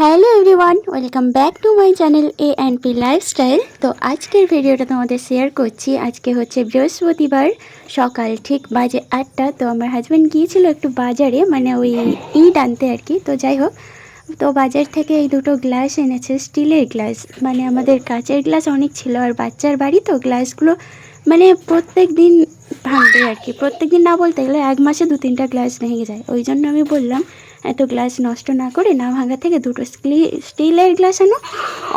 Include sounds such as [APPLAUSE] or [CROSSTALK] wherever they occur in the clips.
Hello everyone welcome back to my channel A and P lifestyle তো আজকের ভিডিওটা তোমাদের শেয়ার করছি। আজকে হচ্ছে বৃহস্পতিবার, সকাল ঠিক বাজে আটটা। তো আমার হাজব্যান্ড গিয়েছিল একটু বাজারে মানে ওই ইট আনতে আর কি। তো যাই হোক, তো বাজার থেকে এই দুটো গ্লাস এনেছে, স্টিলের গ্লাস মানে আমাদের কাঁচের গ্লাস অনেক ছিল, আর বাচ্চার বাড়ি তো গ্লাসগুলো মানে প্রত্যেক দিন ভাঙবে আর কি। প্রত্যেক দিন না বলতে গেলে এক মাসে দু তিনটা গ্লাস ভেঙে যায়। ওই জন্য আমি বললাম এত গ্লাস নষ্ট না করে না ভাঙা থেকে দুটো স্টিল, স্টিলের গ্লাস আনো,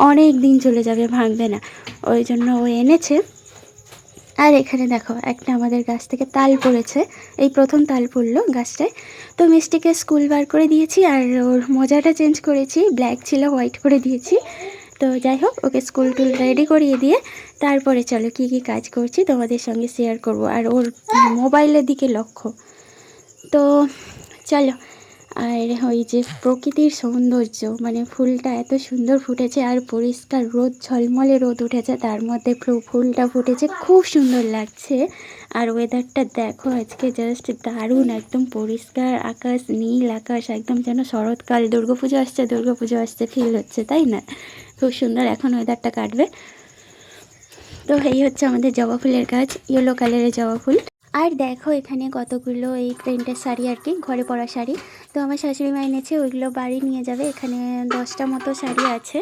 অনেক দিন চলে যাবে, ভাঙবে না। ওই জন্য ও এনেছে। আর এখানে দেখো, একটা আমাদের গাছ থেকে তাল পড়েছে। এই প্রথম তাল পড়ল গাছটায়। তো মিষ্টিকে স্কুল বার করে দিয়েছি আর ওর মজাটা চেঞ্জ করেছি। ব্ল্যাক ছিল, হোয়াইট করে দিয়েছি। তো যাই হোক, ওকে স্কুল টুল রেডি করিয়ে দিয়ে তারপরে চলো কী কী কাজ করছি তোমাদের সঙ্গে শেয়ার করব। আর ওর মোবাইলের দিকে লক্ষ্য। তো চলো আর ওই যে প্রকৃতির সৌন্দর্য মানে ফুলটা এত সুন্দর ফুটেছে আর পরিষ্কার রোদ, ঝলমলে রোদ উঠেছে, তার মধ্যে ফুলটা ফুটেছে, খুব সুন্দর লাগছে। আর ওয়েদারটা দেখো, আজকে জাস্ট দারুণ, একদম পরিষ্কার আকাশ, নীল আকাশ, একদম যেন শরৎকাল, দুর্গাপুজো আসছে দুর্গাপুজো আসছে ফিল হচ্ছে, তাই না? খুব সুন্দর, এখন ওয়েদারটা কাটবে। তো এই হচ্ছে আমাদের জবা ফুলের গাছ ইয়েলো কালারের জবা ফুল। আর দেখো এখানে কতগুলো এই প্রিন্টের শাড়ি আর কি, ঘরে পরা শাড়ি। তো আমার শাশুড়ি মা এনেছে, ওইগুলো বাড়ি নিয়ে যাবে। এখানে দশটা মতো শাড়ি আছে।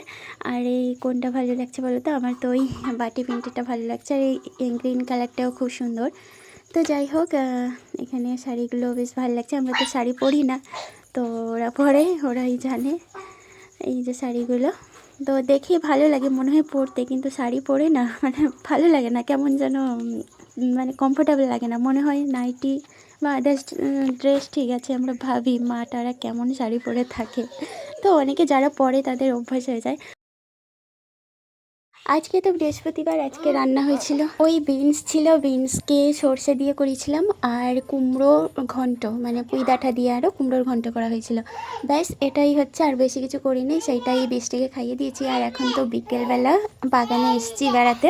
আর এই কোনটা ভালো লাগছে বলো তো? আমার তো ওই বাটি প্রিন্টেরটা ভালো লাগছে। আর এই গ্রিন কালারটাও খুব সুন্দর। তো যাই হোক এখানে শাড়িগুলো বেশ ভালো লাগছে। আমরা তো শাড়ি পরি না, তো ওরা পরে, ওরাই জানে এই যে শাড়িগুলো। তো দেখে, ভালো লাগে, মনে হয় পরতে, কিন্তু শাড়ি পরে না মানে ভালো লাগে না। কেমন যেন মানে কমফোর্টেবল লাগে না। মনে হয় নাইটি ড্রেস ড্রেস ঠিক আছে, আমরা ভাবি মা তারা কেমন শাড়ি পরে থাকে। তো অনেকে যারা পরে তাদের অভ্যাস হয়ে যায়। আজকে তো বৃহস্পতিবার, আজকে রান্না হয়েছিল। ওই বিনস ছিল, বিনসকে সর্ষে দিয়ে করেছিলাম আর কুমড়ো ঘন্ট মানে পুঁই ডাঁটা দিয়ে আরও কুমড়োর ঘন্ট করা হয়েছিল। ব্যাস, এটাই হচ্ছে, আর বেশি কিছু করিনি, সেইটাই বৃষ্টিকে খাইয়ে দিয়েছি। আর এখন তো বিকেলবেলা বাগানে এসেছি বেড়াতে।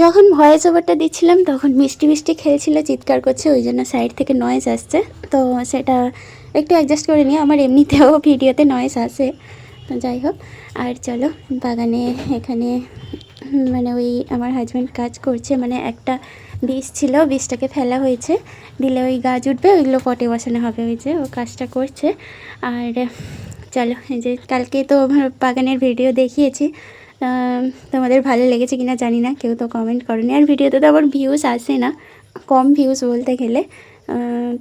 যখন ভয়েস ওভারটা দিচ্ছিলাম, তখন মিষ্টি মিষ্টি খেলছিল, চিৎকার করছে, ওই জন্য সাইড থেকে নয়েজ আসছে। তো সেটা একটু অ্যাডজাস্ট করে নিয়ে আমার এমনিতেও [LAUGHS] ভিডিওতে নয়েজ আসে। যাই হোক, আর চলো, বাগানে এখানে মানে ওই আমার হাজব্যান্ড কাজ করছে মানে একটা বীজ ছিল বীজটাকে ফেলা হয়েছে। দিলে ওই গাছ উঠবে, ওইগুলো পটে বসানো হবে ওই যে, ও কাজটা করছে। আর চলো, এই যে কালকে তো আমার বাগানের ভিডিও দেখিয়েছি। তোমাদের ভালো লেগেছে কিনা জানি না, কেউ তো কমেন্ট করেনি। আর ভিডিওতে তো আবার ভিউজ আসে না, কম ভিউজ বলতে গেলে।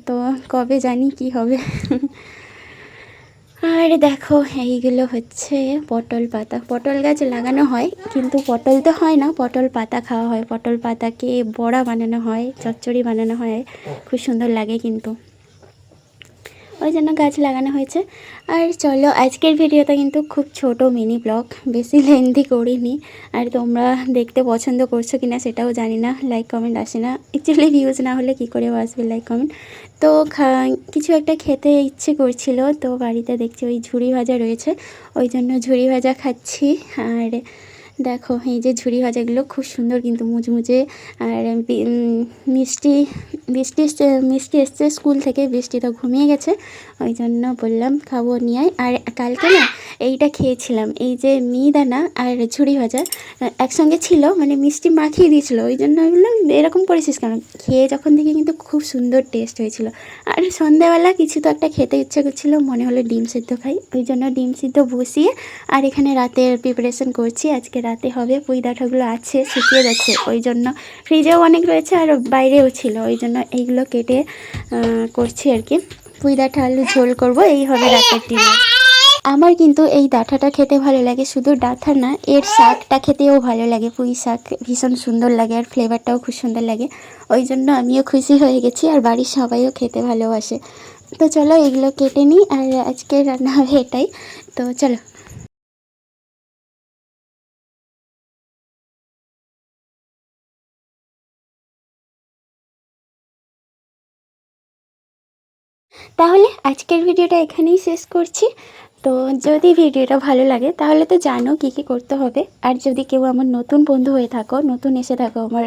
তো কবে জানি কি হবে। [LAUGHS] আর দেখো, এইগুলো হচ্ছে পটল পাতা। পটল গাছ লাগানো হয়, কিন্তু পটল তো হয় না। পটল পাতা খাওয়া হয়। পটল পাতাকে বড়া বানানো হয়, চচ্চড়ি বানানো হয়। খুব সুন্দর লাগে কিন্তু। ওই জন্য গাছ লাগানো হয়েছে। আর চলো, আজকের ভিডিওটা কিন্তু খুব ছোট মিনি ব্লগ বেশি লেন্দি করিনি। আর তোমরা দেখতে পছন্দ করছ কিনা সেটাও জানি না লাইক কমেন্ট আসে না। অ্যাকচুয়ালি ভিউজ না হলে কী করে আসবে লাইক কমেন্ট তো কিছু একটা খেতে ইচ্ছে করছিল, তো বাড়িতে দেখছি ওই ঝুড়ি ভাজা রয়েছে। ওই জন্য ঝুড়ি ভাজা খাচ্ছি। আর দেখো, এই যে ঝুড়ি ভাজাগুলো খুব সুন্দর কিন্তু মুচমুচে। আর মিষ্টি, বৃষ্টি মিষ্টি এসছে স্কুল থেকে, বৃষ্টি তো ঘুমিয়ে গেছে। ওই জন্য বললাম, খাব, নিয়ে। আর কালকে না এইটা খেয়েছিলাম, এই যে মিহিদানা আর ঝুড়ি ভাজা, একসঙ্গে ছিল মানে মিষ্টি মাখিয়ে দিয়েছিলো। ওই জন্য বললাম, এরকম করেছিস কেন? খেয়ে যখন দেখি কিন্তু খুব সুন্দর টেস্ট হয়েছিল। আর সন্ধ্যাবেলা কিছু তো একটা খেতে ইচ্ছে করছিল, মনে হলো ডিম সিদ্ধ খাই। ওই জন্য ডিম সিদ্ধ বসিয়ে, আর এখানে রাতের প্রিপারেশন করছি, আজকে রাতে হবে, পুঁই ডাঁটাগুলো আছে, শুকিয়ে যাচ্ছে ওই জন্য ফ্রিজেও অনেক রয়েছে আর বাইরেও ছিল। ওই জন্য এইগুলো কেটে করছি আর কি। পুঁই ডাঁটা আলু ঝোল করব, এই হবে রাতের ডিনার। আমার কিন্তু এই ডাঁটাটা খেতে ভালো লাগে, শুধু ডাঁটা না, এর শাকটা খেতেও ভালো লাগে। পুঁই শাক ভীষণ সুন্দর লাগে আর ফ্লেভারটাও খুব সুন্দর লাগে। ওই জন্য আমিও খুশি হয়ে গেছি আর বাড়ির সবাইও খেতে ভালোবাসে। তো চলো এগুলো কেটে নিই আর আজকে রান্না হবে এটাই। তো চলো। তাহলে আজকের ভিডিওটা এখানেই শেষ করছি। তো যদি ভিডিওটা ভালো লাগে, তাহলে তো জানো কী কী করতে হবে। আর যদি কেউ আমার নতুন বন্ধু হয়ে থাকো, নতুন এসে থাকো আমার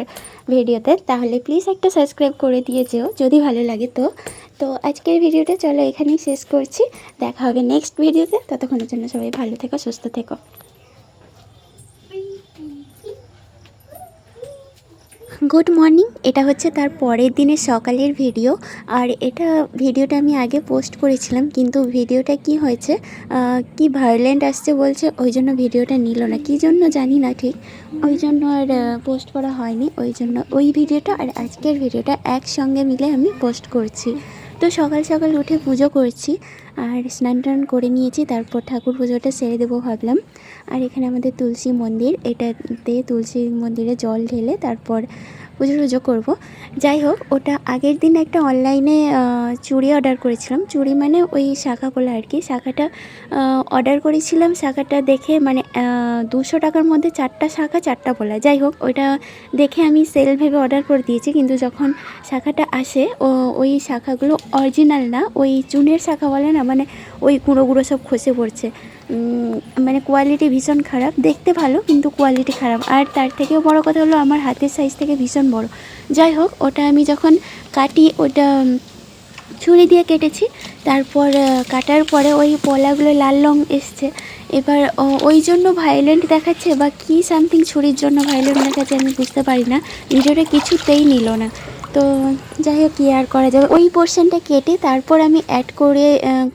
ভিডিওতে, তাহলে প্লিজ একটা সাবস্ক্রাইব করে দিয়ে যেও, যদি ভালো লাগে তো। তো আজকের ভিডিওটা চলো এখানেই শেষ করছি। দেখা হবে নেক্সট ভিডিওতে ততক্ষণের জন্য সবাই ভালো থেকো, সুস্থ থেকো। গুড মর্নিং এটা হচ্ছে তার পরের দিনের সকালের ভিডিও আর এটা ভিডিওটা আমি আগে পোস্ট করেছিলাম, কিন্তু ভিডিওটা কি হয়েছে কি ভায়োলেন্ট আসছে বলছে, ওই জন্য ভিডিওটা নিল না। কী জন্য জানি না ঠিক। ওই জন্য আর পোস্ট করা হয়নি। ওই জন্য ওই ভিডিওটা আর আজকের ভিডিওটা একসঙ্গে মিলে আমি পোস্ট করছি। তো সকাল সকাল উঠে পুজো করছি, আর স্নান টান করে নিয়েছি, তারপর ঠাকুর পুজোটা সেরে দেবো ভাবলাম। আর এখানে আমাদের তুলসী মন্দির, এটাতে তুলসী মন্দিরে জল ঢেলে তারপর পুজো টুজো করব। যাই হোক, ওটা আগের দিন একটা অনলাইনে চুড়ি অর্ডার করেছিলাম। চুড়ি মানে ওই শাখা বলে আর কি। শাখাটা অর্ডার করেছিলাম। শাখাটা দেখে মানে দুশো টাকার মধ্যে চারটা শাখা, চারটা বলা। যাই হোক ওইটা দেখে আমি সেল ভেবে অর্ডার করে দিয়েছি। কিন্তু যখন শাখাটা আসে, ও, ওই শাখাগুলো অরিজিনাল না, ওই চুনের শাখা বলে না মানে ওই গুঁড়ো গুঁড়ো সব খসে পড়ছে। মানে কোয়ালিটি ভীষণ খারাপ। দেখতে ভালো, কিন্তু কোয়ালিটি খারাপ। আর তার থেকেও বড় কথা হলো, আমার হাতের সাইজ থেকে ভীষণ বড়। যাই হোক, ওটা আমি যখন কাটি, ওটা ছুরি দিয়ে কেটেছি, তারপর কাটার পরে ওই পলাগুলো লাল রং এসছে। এবার ওই জন্য ভায়োলেন্ট দেখাচ্ছে বা কি সামথিং ছুরির জন্য ভায়োলেন্ট দেখাচ্ছে আমি বুঝতে পারি না। ভিডিওটা কিছুতেই নিল না। তো যাই হোক, কী আর করা যাবে? ওই পোর্শনটা কেটে তারপর আমি অ্যাড করে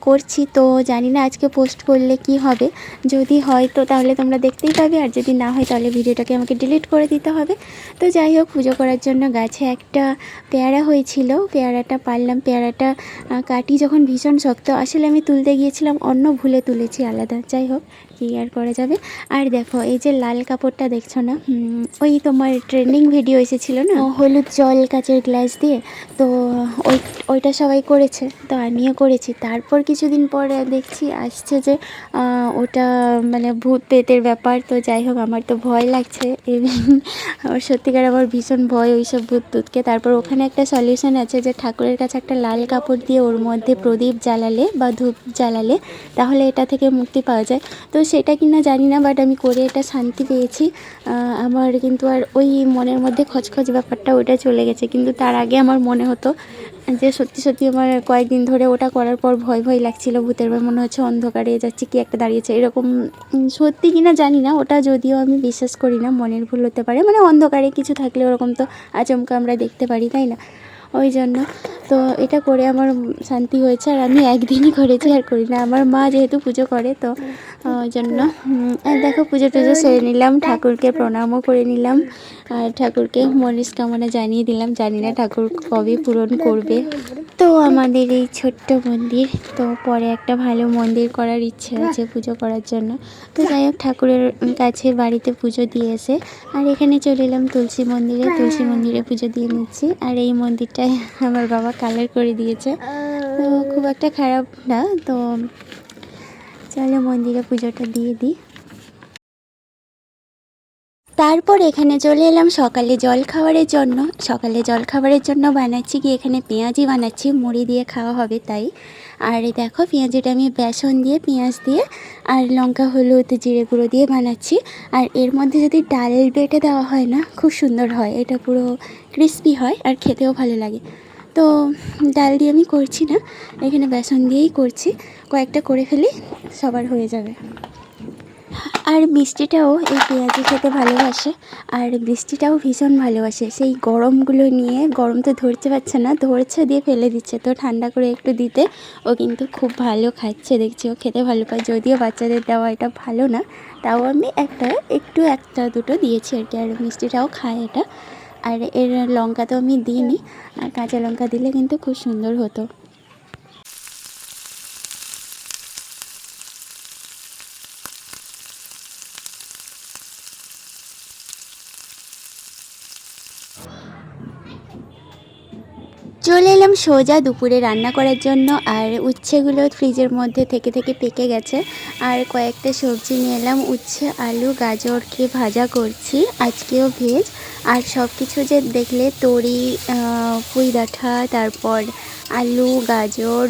করছি। তো জানি না আজকে পোস্ট করলে কি হবে। যদি হয় তো তাহলে তোমরা দেখতেই পাবে। আর যদি না হয় তাহলে ভিডিওটাকে আমাকে ডিলিট করে দিতে হবে। তো যাই হোক, পুজো করার জন্য গাছে একটা পেয়ারা হয়েছিল। পেয়ারাটা পারলাম। পেয়ারাটা কাটি যখন ভীষণ শক্ত। আসলে আমি তুলতে গিয়েছিলাম, অন্য ভুলে তুলেছি আলাদা। যাই হোক, কি আর করা যাবে? আর দেখো, এই যে লাল কাপড়টা দেখছ না? ওই তোমার ট্রেন্ডিং ভিডিও এসেছিল না? হলুদ জল কাচের গ্লাস দিয়ে, তো ওই, ওইটা সবাই করেছে, তো আমিও করেছি। তারপর কিছুদিন পরে দেখছি আসছে যে ওটা মানে ভূত পেতের ব্যাপার, তো যাই হোক, আমার তো ভয় লাগছে। আমার সত্যিকার আমার ভীষণ ভয় ওইসব ভূত টুতকে। তারপর ওখানে একটা সলিউশন আছে যে, ঠাকুরের কাছে একটা লাল কাপড় দিয়ে ওর মধ্যে প্রদীপ জ্বালালে বা ধূপ জ্বালালে, তাহলে এটা থেকে মুক্তি পাওয়া যায়। তো সেটা কি না জানি না বাট আমি করে এটা শান্তি পেয়েছি। আমার কিন্তু আর ওই মনের মধ্যে খচখচ ব্যাপারটা ওটা চলে গেছে। কিন্তু তার আগে আমার মনে হতো যে সত্যি সত্যি আমার কয়েকদিন ধরে ওটা করার পর ভয় ভয় লাগছিল, ভূতের ভয়, মনে হচ্ছে অন্ধকারে যাচ্ছে, কি একটা দাঁড়িয়েছে, এরকম সত্যি কিনা জানি না, ওটা যদিও আমি বিশ্বাস করি না, মনের ভুল হতে পারে মানে অন্ধকারে কিছু থাকলে ওরকম তো আচমকা আমরা দেখতে পারি, তাই না? ওই জন্য। তো এটা করে আমার শান্তি হয়েছে আর আমি একদিনই করেছি আর করি না। আমার মা যেহেতু পুজো করে, তো, ওই জন্য দেখো পুজো টুজো সেরে নিলাম, ঠাকুরকে প্রণামও করে নিলাম। আর ঠাকুরকে মনস্কামনা জানিয়ে দিলাম, জানি না ঠাকুর কবে পূরণ করবে। তো আমাদের এই ছোট্ট মন্দির, তো পরে একটা ভালো মন্দির করার ইচ্ছে আছে পুজো করার জন্য। তো যাই হোক, ঠাকুরের কাছে বাড়িতে পুজো দিয়ে এসে, আর এখানে চলে এলাম তুলসী মন্দিরে। তুলসী মন্দিরে পুজো দিয়ে নিচ্ছি। আর এই মন্দিরটায় আমার বাবা কালার করে দিয়েছে। তো খুব একটা খারাপ না, তো চলো মন্দিরে পুজোটা দিয়ে দিই। তারপর এখানে চলে এলাম সকালে জল খাবারের জন্য। সকালে জল খাবারের জন্য বানাচ্ছি কি? এখানে পেঁয়াজি বানাচ্ছি, মুড়ি দিয়ে খাওয়া হবে তাই। আর দেখো পেঁয়াজিটা আমি বেসন দিয়ে, পেঁয়াজ দিয়ে আর লঙ্কা, হলুদ, জিরে গুঁড়ো দিয়ে বানাচ্ছি। আর এর মধ্যে যদি ডাল বেটে দেওয়া হয় না, খুব সুন্দর হয়। এটা পুরো ক্রিস্পি হয় আর খেতেও ভালো লাগে। তো ডাল দিয়ে আমি করছি না। এখানে বেসন দিয়েই করছি। কয়েকটা করে ফেলি, সবার হয়ে যাবে। আর মিষ্টিটাও এই পেঁয়াজি খেতে ভালোবাসে, আর বৃষ্টিটাও ভীষণ ভালোবাসে। সেই গরমগুলো নিয়ে, গরম তো ধরতে পারছে না, ধরছে দিয়ে ফেলে দিচ্ছে। তো ঠান্ডা করে একটু দিতে, ও কিন্তু খুব ভালো খাচ্ছে, দেখছি ও খেতে ভালো পায়। যদিও বাচ্চাদের দেওয়া এটা ভালো না, তাও আমি একটা, একটু একটা, দুটো দিয়েছি আর কি, আর মিষ্টিটাও খায় এটা। আর এর লঙ্কা তো আমি দিইনি, আর কাঁচা লঙ্কা দিলে কিন্তু খুব সুন্দর হতো। চলে এলাম সোজা দুপুরে রান্না করার জন্য, আর উচ্ছেগুলো ফ্রিজের মধ্যে থেকে থেকে পেকে গেছে। আর কয়েকটা সবজি নিয়ে এলাম, উচ্ছে, আলু গাজরকে ভাজা করছি, আজকেও ভেজ। আর সব কিছু যে দেখলে তরি পুঁই ডাঁটা তারপর আলু, গাজর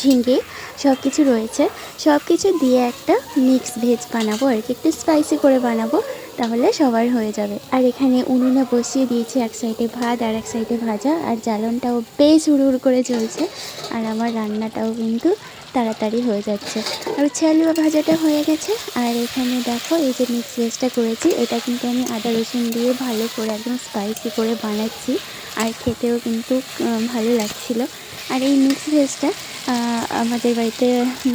ঝিঙ্গে সব কিছু রয়েছে। সব কিছু দিয়ে একটা মিক্স ভেজ বানাবো আর কি, একটু স্পাইসি করে বানাবো। তাহলে সবার হয়ে যাবে। আর এখানে উনুনে বসিয়ে দিয়েছি এক সাইডে ভাত আর এক সাইডে ভাজা। আর জ্বালনটাও বেশ উড় উড় করে চলছে। আর আমার রান্নাটাও কিন্তু তাড়াতাড়ি হয়ে যাচ্ছে। আর ছেলুয়া ভাজাটা হয়ে গেছে। আর এখানে দেখো, এই যে মিক্স ভেজটা করেছি, এটা কিন্তু আমি আদা রসুন দিয়ে ভালো করে একদম স্পাইসি করে বানাচ্ছি। আর খেতেও কিন্তু ভালো লাগছিল। আর এই মিক্স ভেজটা আমাদের বাড়িতে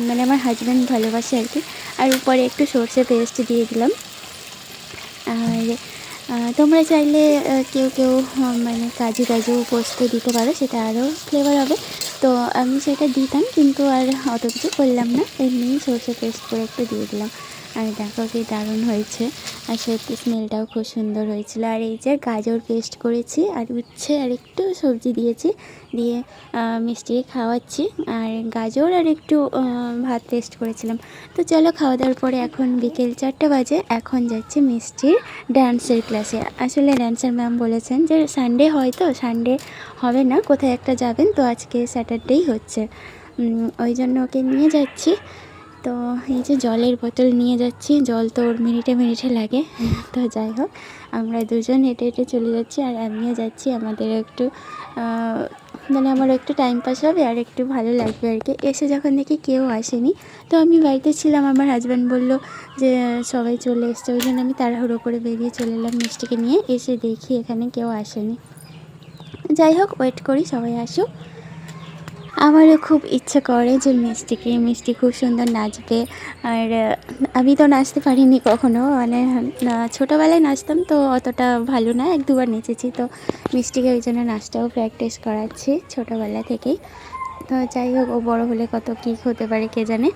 মানে আমার হাজব্যান্ড ভালোবাসে আর কি। আর উপরে একটু সর্ষে পেস্ট দিয়ে দিলাম। আর তোমরা চাইলে কেউ কেউ মানে কাজু কাজু পোস্ত দিতে পারো, সেটা আরও ফ্লেভার হবে। তো আমি সেটা দিতাম, কিন্তু আর অত কিছু করলাম না। এমনি সর্ষে পেস্ট করে একটু দিয়ে দিলাম। আর দেখো কি দারুণ হয়েছে। আর সত্যি স্মেলটাও খুব সুন্দর হয়েছিল। আর এই যে গাজর পেস্ট করেছি, আর উচ্ছে, আর একটু সবজি দিয়েছি, দিয়ে মিষ্টিকে খাওয়াচ্ছি। আর গাজর আর একটু ভাত পেস্ট করেছিলাম। তো চলো খাওয়া দাওয়ার পরে এখন বিকেল চারটে বাজে, এখন যাচ্ছে মিষ্টির ডান্সের ক্লাসে আসলে ডান্সার ম্যাম বলেছেন যে সানডে হয় তো সানডে হবে না, কোথায় একটা যাবেন, তো আজকে স্যাটারডেই হচ্ছে। ওই জন্য ওকে নিয়ে যাচ্ছি। তো এই যে জলের বোতল নিয়ে যাচ্ছি, জল তো ওর মিনিটে মিনিটে লাগে। তো যাই হোক, আমরা দুজন হেঁটে হেঁটে চলে যাচ্ছি আর আমিও যাচ্ছি। আমাদের একটু মানে আমার একটু টাইম পাস হবে আর একটু ভালো লাগবে আর কি। এসে যখন দেখি কেউ আসেনি, তো আমি বাড়িতে ছিলাম। আমার হাজব্যান্ড বলল যে, সবাই চলে এসছে। ওই জন্য আমি তাড়াহুড়ো করে বেরিয়ে চলে এলাম মিষ্টিকে নিয়ে। এসে দেখি এখানে কেউ আসেনি। যাই হোক ওয়েট করি, সবাই আসুক। আমারও খুব ইচ্ছে করে যে মিষ্টিকে, মিষ্টি খুব সুন্দর নাচবে। আর, আমি তো নাচতে পারিনি কখনো মানে ছোটোবেলায় নাচতাম তো অতটা ভালো না, এক দুবার নেচেছি তো মিষ্টিকে ওই জন্য নাচটাও প্র্যাকটিস করাচ্ছি ছোটোবেলা থেকেই। তো যাই হোক, ও বড়ো হলে কত কী হতে পারে কে জানে?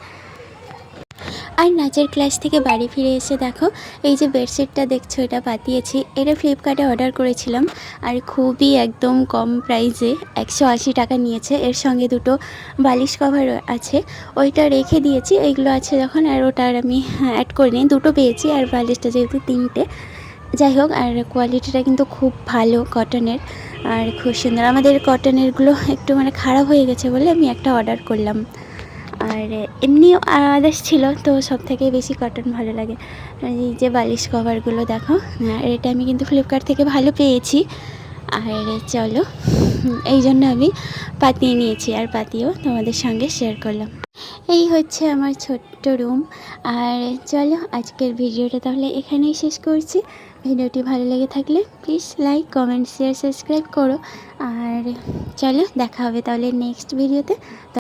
আর নাচের ক্লাস থেকে বাড়ি ফিরে এসে দেখো, এই যে বেডশিটটা দেখছ, এটা পাতিয়েছি। এটা ফ্লিপকার্টে অর্ডার করেছিলাম, আর খুবই একদম কম প্রাইসে একশো আশি টাকা নিয়েছে। এর সঙ্গে দুটো বালিশ কভার আছে, ওইটা রেখে দিয়েছি। এইগুলো আছে যখন, আর ওটা আর আমি অ্যাড করিনি। দুটো পেয়েছি, আর বালিশটা যেহেতু তিনটে। যাই হোক, আর কোয়ালিটিটা কিন্তু খুব ভালো কটনের আর খুব সুন্দর। আমাদের কটনেরগুলো একটু মানে খারাপ হয়ে গেছে বলে আমি একটা অর্ডার করলাম। আর এমনি আদার্স ছিল, তো সব থেকে বেশি কটন ভালো লাগে। এই যে বালিশ কভারগুলো দেখো, আর এটা আমি কিন্তু ফ্লিপকার্ট থেকে ভালো পেয়েছি। আর চলো, এই জন্য আমি পাতিয়ে নিয়েছি, আর পাতিয়েও তোমাদের সঙ্গে শেয়ার করলাম। এই হচ্ছে আমার ছোট্ট রুম আর চলো, আজকের ভিডিওটা তাহলে এখানেই শেষ করছি। ভিডিওটি ভালো লেগে থাকলে please like comment share subscribe করো। আর চলো, দেখা হবে তাহলে নেক্সট ভিডিওতে